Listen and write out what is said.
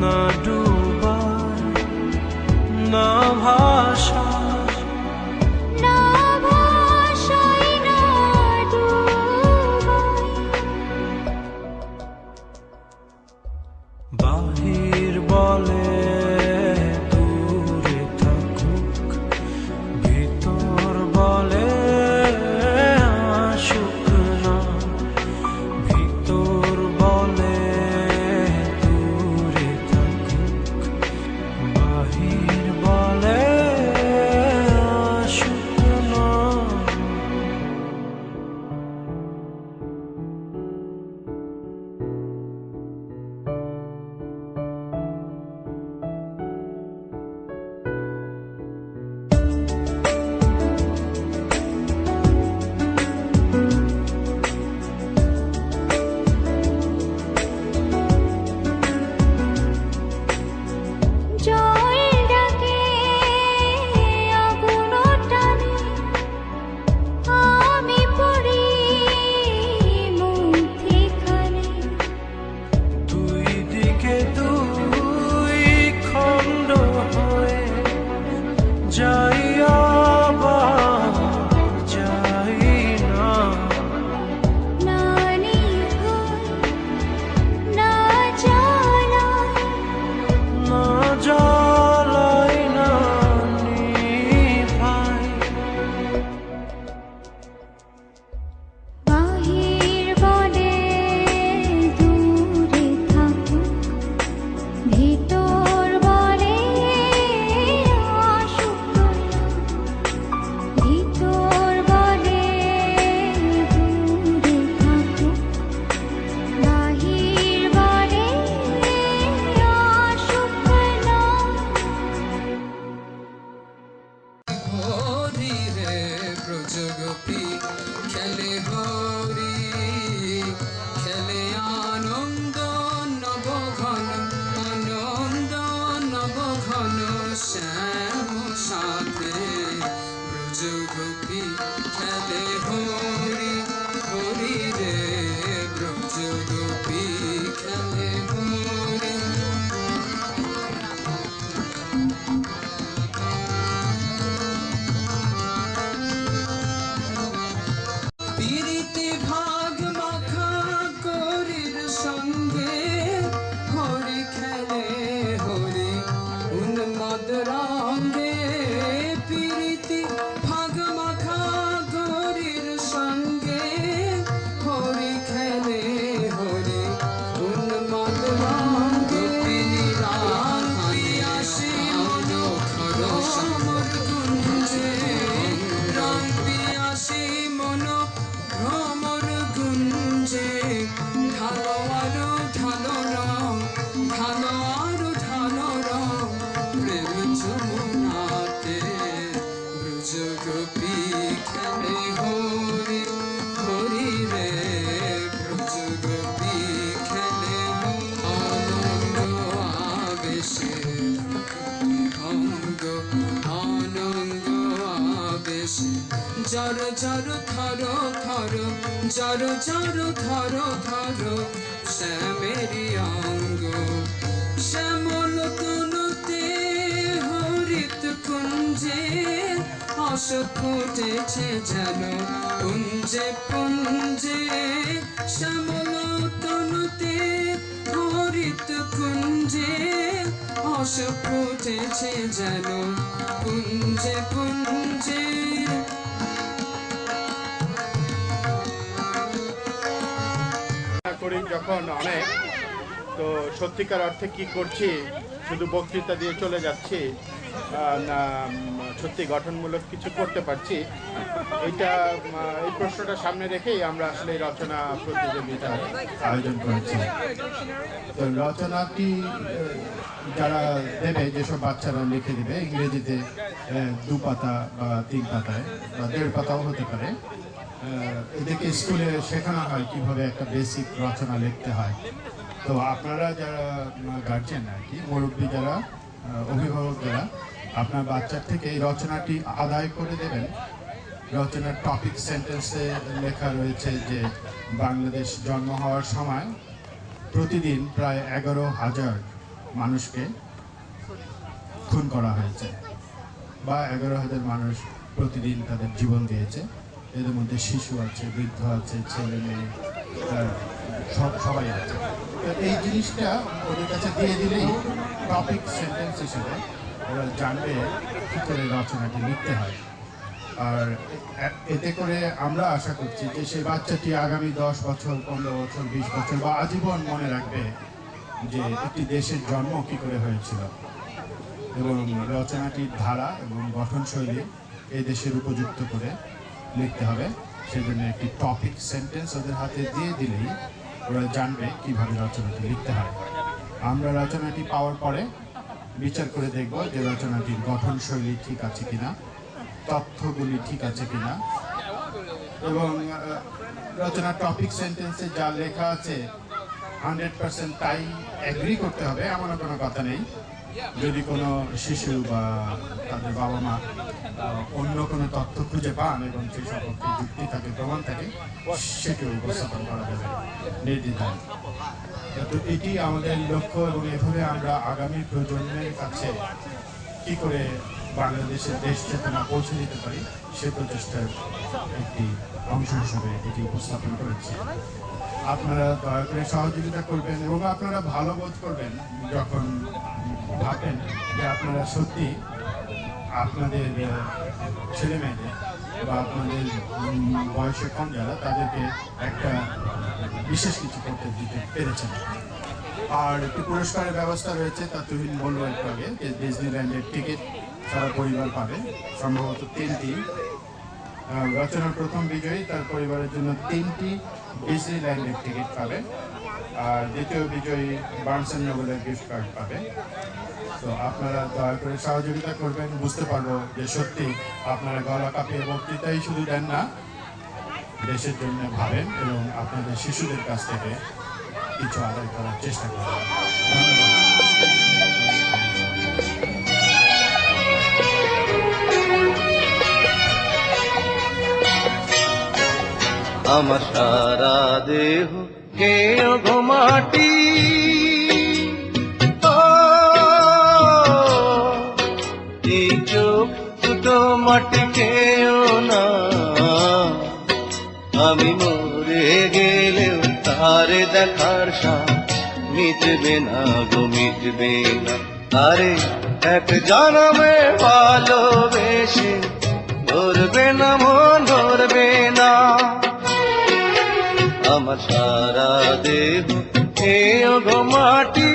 not do থর থর জর জর থর থর শ্যামেরি অঙ্গ। শ্যামল তনুতে হরিত কুঞ্জে আশ ফুটেছে যেন পুঞ্জে পুঞ্জে শ্যামল তনুতে হরিত কুঞ্জে আশ ফুটেছে যেন পুঞ্জে পুঞ্জে যখন অনেক, তো সত্যিকার অর্থে কি করছি? শুধু বক্তৃতা দিয়ে চলে যাচ্ছি। না সত্যি গঠনমূলক কিছু করতে পারছি। এটা এই প্রশ্নটা সামনে রেখেই আমরা আসলে রচনা প্রতিযোগিতার আয়োজন করেছি। তো রচনাটি যারা দেবে, যেসব বাচ্চারা লিখে দেবে, ইংরেজিতে দু পাতা বা তিন পাতায় বা দেড় পাতাও হতে পারে। এদেরকে স্কুলে শেখানো হয় কীভাবে একটা বেসিক রচনা লিখতে হয়। তো আপনারা যারা গার্জেন আর কি, মুরব্বী যারা অভিভাবক যারা, আপনার বাচ্চার থেকে এই রচনাটি আদায় করে দেবেন। রচনার টপিক সেন্টেন্সে লেখা রয়েছে যে, বাংলাদেশ জন্ম হওয়ার সময় প্রতিদিন প্রায় এগারো হাজার মানুষকে খুন করা হয়েছে বা এগারো হাজার মানুষ প্রতিদিন তাদের জীবন দিয়েছে। এদের মধ্যে শিশু আছে বৃদ্ধ আছে ছেলে মেয়ে আহ, সব সবাই আছে। এই জিনিসটা ওদের কাছে দিয়ে দিলেই টপিক সেন্টেন্স হিসেবে ওরা জানবে কী করে রচনাটি লিখতে হয়। আর এতে করে আমরা আশা করছি যে সেই বাচ্চাটি আগামী দশ বছর পনেরো বছর বিশ বছর বা আজীবন মনে রাখবে যে একটি দেশের জন্ম কী করে হয়েছিল। এবং রচনাটির ধারা এবং গঠনশৈলী এই দেশের উপযুক্ত করে লিখতে হবে। সেজন্য একটি টপিক সেন্টেন্স ওদের হাতে দিয়ে দিলেই ওরা জানবে কীভাবে রচনাটি লিখতে হয়। আমরা রচনাটি পাওয়ার পরে বিচার করে দেখব যে রচনাটির গঠনশৈলী ঠিক আছে কিনা, তথ্যগুলি ঠিক আছে কিনা। এবং রচনার টপিক সেন্টেন্সে যা লেখা আছে হান্ড্রেড পার্সেন্ট তাই অ্যাগ্রি করতে হবে, এমনও কোনো কথা নেই। যদি কোনো শিশু বা তাদের বাবা মা অন্য কোনো তথ্য খুঁজে পান এবং সেই সম্পর্কে যুক্তি থাকে, প্রমাণ থাকে, সেটি উপস্থাপন করা যাবে, নির্দ্বিধায়। তো এটি আমাদের লক্ষ্য এবং এভাবে আমরা আগামী প্রজন্মের কাছে কি করে বাংলাদেশের দেশ চেতনা পৌঁছে দিতে পারি, সে প্রচেষ্টার একটি অংশ হিসেবে এটি উপস্থাপন করেছি। আপনারা দয়া করে সহযোগিতা করবেন এবং আপনারা ভালো বোধ করবেন যখন ভাবেন যে আপনারা সত্যি আপনাদের ছেলে মেয়েদের বা আপনাদের বয়সে কম যারা, তাদেরকে একটা বিশেষ কিছু করতে দিতে পেরেছেন। আর একটি পুরস্কারের ব্যবস্থা রয়েছে তা তুমি বলব একটু আগে, যে ডিজনিল্যান্ডের টিকিট সারা পরিবার পাবে। সম্ভবত তিনটি। রচনার প্রথম বিজয়ী তার পরিবারের জন্য তিনটি ডিজনিল্যান্ডের টিকিট পাবে। আর দ্বিতীয় বিজয়ী বার্নস অ্যান্ড নোবেলের গিফট কার্ড পাবে। তো আপনারা দয়া করে সহযোগিতা করবেন। বুঝতে পারব যে সত্যি আপনারা গলা কাঁপিয়ে বক্তৃতাই শুধু দেন না, দেশের জন্য ভাবেন এবং আপনাদের শিশুদের কাছ থেকে কিছু আদায় করার চেষ্টা করবেন। ধন্যবাদ। আমার সারা দেহ কে ঘুমাটি মাটি? না? আমি মরে গেলেও তারে দেখার সাথ মিটবে না গো, মিটবে না। আরে, এক জনমে ভালোবেসে ধরবে না আমার সারা দেহ এ গো মাটি